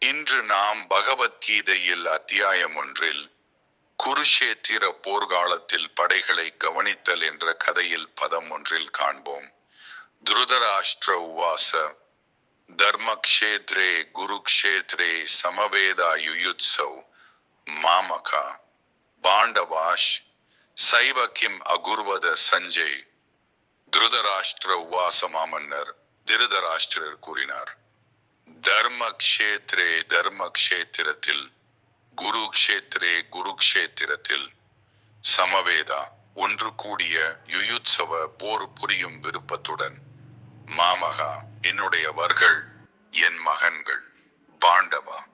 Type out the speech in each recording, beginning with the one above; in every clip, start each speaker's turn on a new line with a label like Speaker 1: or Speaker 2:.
Speaker 1: இன்று நாம் பகவத்கீதையில் அத்தியாயம் ஒன்றில் குருஷேத்திர போர்க்காலத்தில் படைகளை கவனித்தல் என்ற கதையில் பதம் ஒன்றில் காண்போம். துருதராஷ்டிர உவாச தர்மக்ஷேத்ரே குருக்ஷேத்ரே சமவேதா யுயுத்சவ் மாமகா பாண்டவாஷ் சைவ கிம் அகுர்வத சஞ்சய் திருதராஷ்டிர உவாச மாமன்னர் திருதராஷ்டிரர் கூறினார். தர்ம தர்மக்ஷேத்திரத்தில் தர்ம குரு க்ஷேத்ரே குரு சமவேதா ஒன்று கூடிய யுயுத்சவ போர் புரியும் விருப்பத்துடன் மாமகா என்னுடையவர்கள் என் மகன்கள் பாண்டவா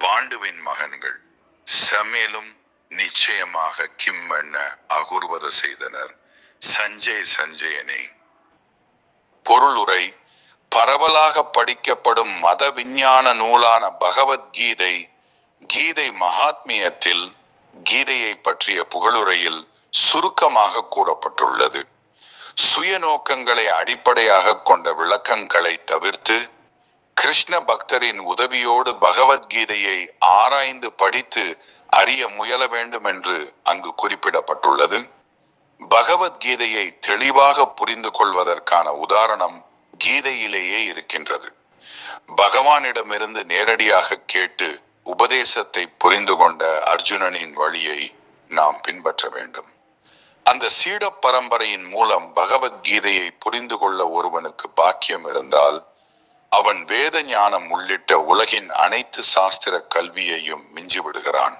Speaker 1: பாண்டுவின் மகன்கள் சமேலும் நிச்சயமாக கிம்மெண்ண அகுர்வத செய்தனர். சஞ்சய் சஞ்சயனே. பொருளுரை பரவலாக படிக்கப்படும் மத விஞ்ஞான நூலான பகவத்கீதை கீதை மகாத்மியத்தில் கீதையை பற்றிய புகழுரையில் சுருக்கமாக கூறப்பட்டுள்ளது. சுயநோக்கங்களை அடிப்படையாக கொண்ட விளக்கங்களை தவிர்த்து கிருஷ்ண பக்தரின் உதவியோடு பகவத்கீதையை ஆராய்ந்து படித்து அறிய முயல வேண்டும் என்று அங்கு குறிப்பிடப்பட்டுள்ளது. பகவத்கீதையை தெளிவாக புரிந்து கொள்வதற்கான உதாரணம் கீதையிலேயே இருக்கின்றது. பகவானிடமிருந்து நேரடியாக கேட்டு உபதேசத்தை புரிந்து கொண்ட அர்ஜுனனின் வழியை நாம் பின்பற்ற வேண்டும். அந்த சீட பரம்பரையின் மூலம் பகவத்கீதையை புரிந்து கொள்ள ஒருவனுக்கு பாக்கியம் இருந்தால் அவன் வேத ஞானம் உள்ளிட்ட உலகின் அனைத்து சாஸ்திர கல்வியையும் மிஞ்சிவிடுகிறான்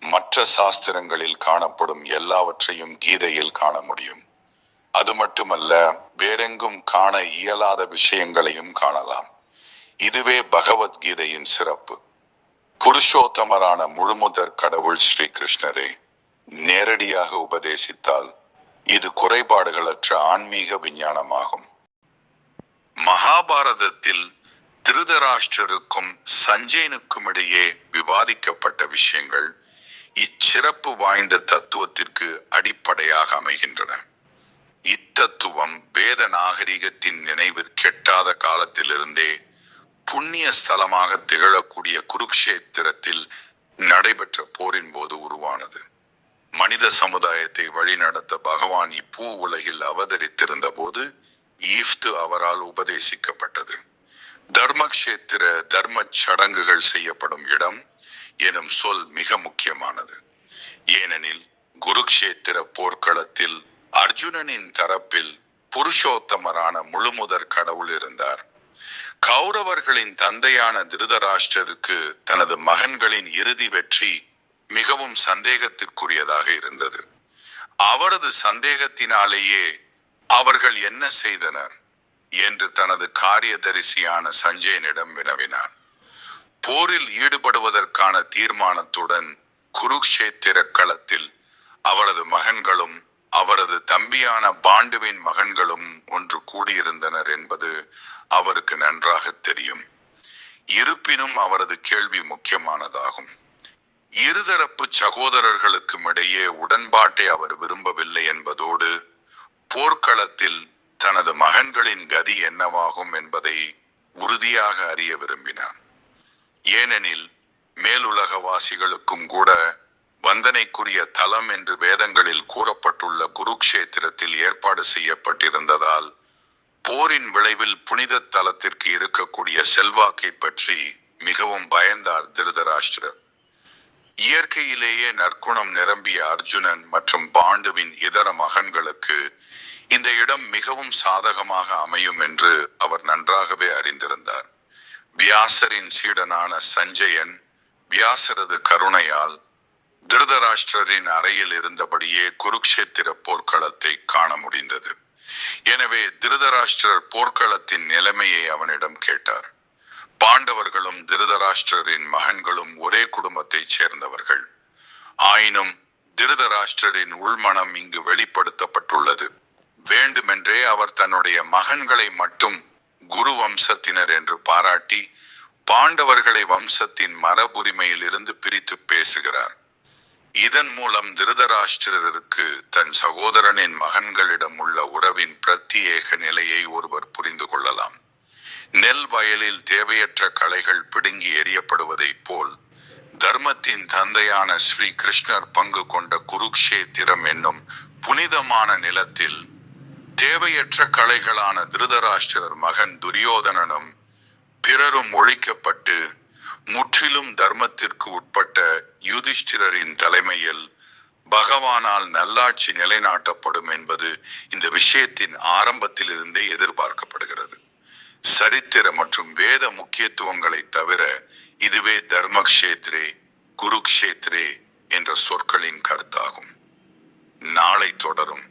Speaker 1: மற்ற சாஸ்திரங்களில் காணப்படும் எல்லாவற்றையும் கீதையில் காண முடியும். அது மட்டுமல்ல வேறெங்கும் காண இயலாத விஷயங்களையும் காணலாம். இதுவே பகவத்கீதையின் சிறப்பு. புருஷோத்தமரான முழுமுதற் கடவுள் ஸ்ரீ கிருஷ்ணரே நேரடியாக உபதேசித்தால் இது குறைபாடுகளற்ற ஆன்மீக விஞ்ஞானமாகும். மகாபாரதத்தில் திருதராஷ்டிரருக்கும் சஞ்சயனுக்கும் இடையே விவாதிக்கப்பட்ட விஷயங்கள் இச்சிறப்பு வாய்ந்த தத்துவத்திற்கு அடிப்படையாக அமைகின்றன. இத்தத்துவம் வேத நாகரிகத்தின் நினைவில் கெட்டாத காலத்திலிருந்தே புண்ணிய ஸ்தலமாக திகழக்கூடிய குருக்ஷேத்திரத்தில் நடைபெற்ற போரின் போது உருவானது. மனித சமுதாயத்தை வழிநடத்த பகவான் இப்பூ உலகில் அவதரித்திருந்த போது ஈஃப்து அவரால் உபதேசிக்கப்பட்டது. தர்மக்ஷேத்திர தர்ம சடங்குகள் செய்யப்படும் இடம் எனும் சொல் மிக முக்கியமானது. ஏனெனில் குருக்ஷேத்திர போர்க்களத்தில் அர்ஜுனனின் தரப்பில் புருஷோத்தமரான முழுமுதற் கடவுள் இருந்தார். கௌரவர்களின் தந்தையான திருதராஷ்டருக்கு தனது மகன்களின் இறுதி வெற்றி மிகவும் சந்தேகத்திற்குரியதாக இருந்தது. அவரது சந்தேகத்தினாலேயே அவர்கள் என்ன செய்தனர் என்று தனது காரியதரிசியான சஞ்சயனிடம் வினவினார் போரில் ஈடுபடுவதற்கான தீர்மானத்துடன் குருக்ஷேத்திர களத்தில் அவரது மகன்களும் அவரது தம்பியான பாண்டுவின் மகன்களும் ஒன்று கூடியிருந்தனர் என்பது அவருக்கு நன்றாக தெரியும். இருப்பினும் அவரது கேள்வி முக்கியமானதாகும். இருதரப்பு சகோதரர்களுக்கும் இடையே உடன்பாட்டை அவர் விரும்பவில்லை என்பதோடு போர்க்களத்தில் தனது மகன்களின் கதி என்னவாகும் என்பதை உறுதியாக அறிய விரும்பினார் ஏனெனில் மேலுலகவாசிகளுக்கும் கூட வந்தனைக்குரிய தலம் என்று வேதங்களில் கூறப்பட்டுள்ள குருக்ஷேத்திரத்தில் ஏற்பாடு செய்யப்பட்டிருந்ததால் போரின் விளைவில் புனித தலத்திற்கு இருக்கக்கூடிய செல்வாக்கை பற்றி மிகவும் பயந்தார் திருதராஷ்டிரர். இயற்கையிலேயே நற்குணம் நிரம்பிய அர்ஜுனன் மற்றும் பாண்டுவின் இதர மகன்களுக்கு இந்த இடம் மிகவும் சாதகமாக அமையும் என்று அவர் நன்றாகவே அறிந்திருந்தார். வியாசரின் சீடனான சஞ்சயன் வியாசரது கருணையால் திருதராஷ்டிரரின் அறையில் இருந்தபடியே குருக்ஷேத்திர போர்க்களத்தை காண முடிந்தது. எனவே திருதராஷ்டிரர் போர்க்களத்தின் நிலைமையை அவனிடம் கேட்டார். பாண்டவர்களும் திருதராஷ்டிரரின் மகன்களும் ஒரே குடும்பத்தைச் சேர்ந்தவர்கள். ஆயினும் திருதராஷ்டிரரின் உள்மனம் இங்கு வெளிப்படுத்தப்பட்டுள்ளது. வேண்டுமென்றே அவர் தன்னுடைய மகன்களை மட்டும் குரு வம்சத்தினர் என்று பாராட்டி பாண்டவர்களை வம்சத்தின் மரபுரிமையிலிருந்து பிரித்து பேசுகிறார். இதன் மூலம் திருதராஷ்டிரருக்கு தன் சகோதரனின் மகன்களிடம் உள்ள உறவின் பிரத்யேக நிலையை ஒருவர் புரிந்து கொள்ளலாம். நெல் வயலில் தேவையற்ற களைகள் பிடுங்கி எறியப்படுவதைப் போல் தர்மத்தின் தந்தையான ஸ்ரீ கிருஷ்ணர் பங்கு கொண்ட குருக்ஷேத்திரம் என்னும் புனிதமான நிலத்தில் தேவையற்ற களைகளான திருதராஷ்டிரர் மகன் துரியோதனனும் பிறரும் ஒழிக்கப்பட்டு முற்றிலும் தர்மத்திற்கு உட்பட்ட யுதிஷ்டிரரின் தலைமையில் பகவானால் நல்லாட்சி நிலைநாட்டப்படும் என்பது இந்த விஷயத்தின் ஆரம்பத்திலிருந்தே எதிர்பார்க்கப்படுகிறது. சரித்திர மற்றும் வேத முக்கியத்துவங்களை தவிர இதுவே தர்மக்ஷேத்ரே குருக்ஷேத்ரே என்ற சொற்களின் கருத்தாகும். நாளை தொடரும்.